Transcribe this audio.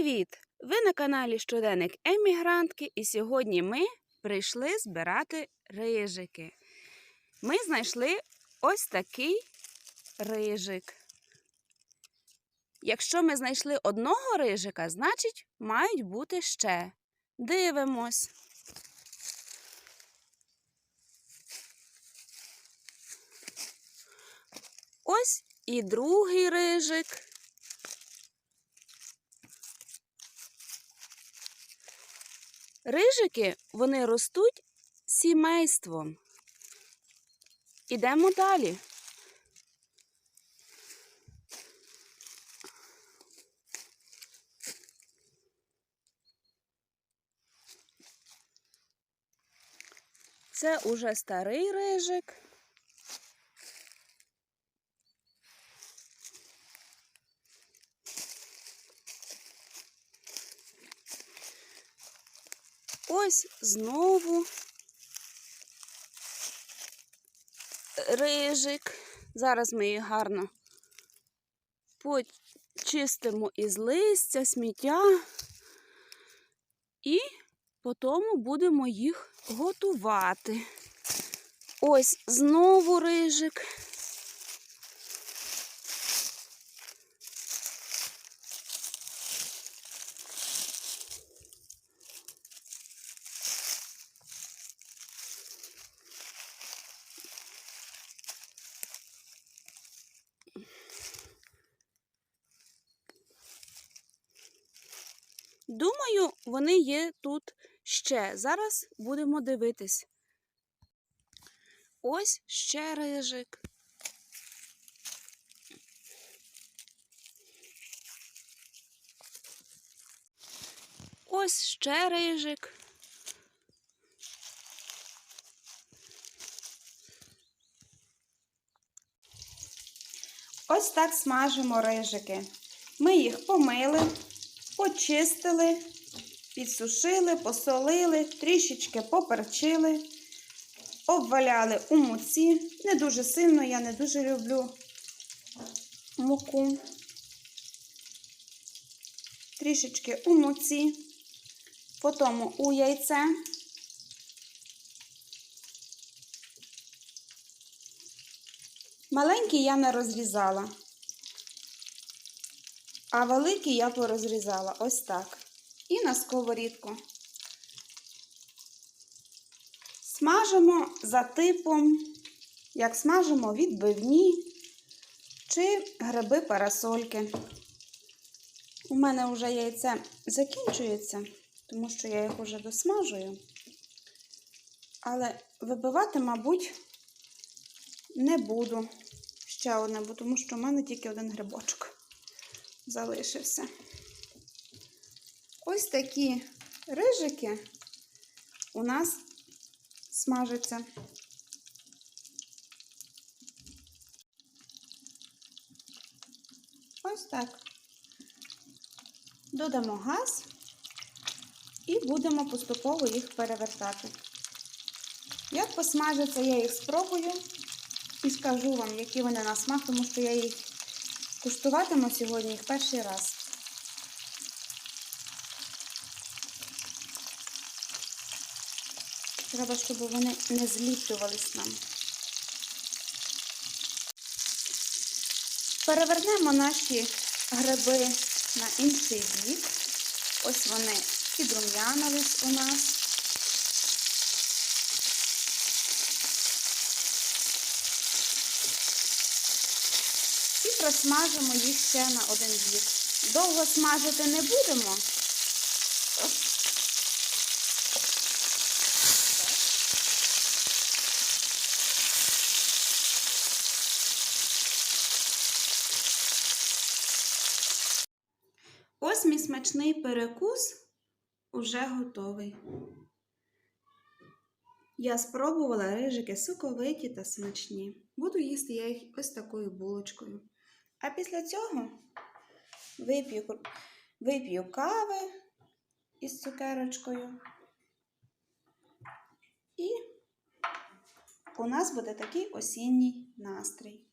Привіт! Ви на каналі Щоденник Емігрантки, і сьогодні ми прийшли збирати рижики. Ми знайшли ось такий рижик. Якщо ми знайшли одного рижика, значить мають бути ще. Дивимось. Ось і другий рижик. Рижики вони ростуть сімейством. Ідемо далі. Це уже старий рижик. Ось знову рижик. Зараз ми їх гарно почистимо із листя, сміття і потім будемо їх готувати. Ось знову рижик. Думаю, вони є тут ще. Зараз будемо дивитись. Ось ще рижик. Ось ще рижик. Ось так смажимо рижики. Ми їх помили, почистили, підсушили, посолили, трішечки поперчили, обваляли у муці. Не дуже сильно, я не дуже люблю муку. Трішечки у муці, потім у яйце. Маленький я не розрізала, а великий я порозрізала ось так. І на сковорідку. Смажимо за типом, як смажимо відбивні чи гриби парасольки. У мене вже яйце закінчується, тому що я їх вже досмажую. Але вибивати, мабуть, не буду ще одне, тому що в мене тільки один грибочок залишився. Ось такі рижики у нас смажаться. Ось так. Додамо газ і будемо поступово їх перевертати. Як посмажаться, я їх спробую і скажу вам, які вони на смак, тому що я їх куштуватиму сьогодні їх перший раз. Треба, щоб вони не зліплювались нам. Перевернемо наші гриби на інший бік. Ось вони підрум'янились у нас. І просмажимо їх ще на один бік. Довго смажити не будемо. Ось мій смачний перекус уже готовий. Я спробувала рижики соковиті та смачні. Буду їсти я їх ось такою булочкою. А після цього вип'ю, вип'ю кави із цукерочкою. І у нас буде такий осінній настрій.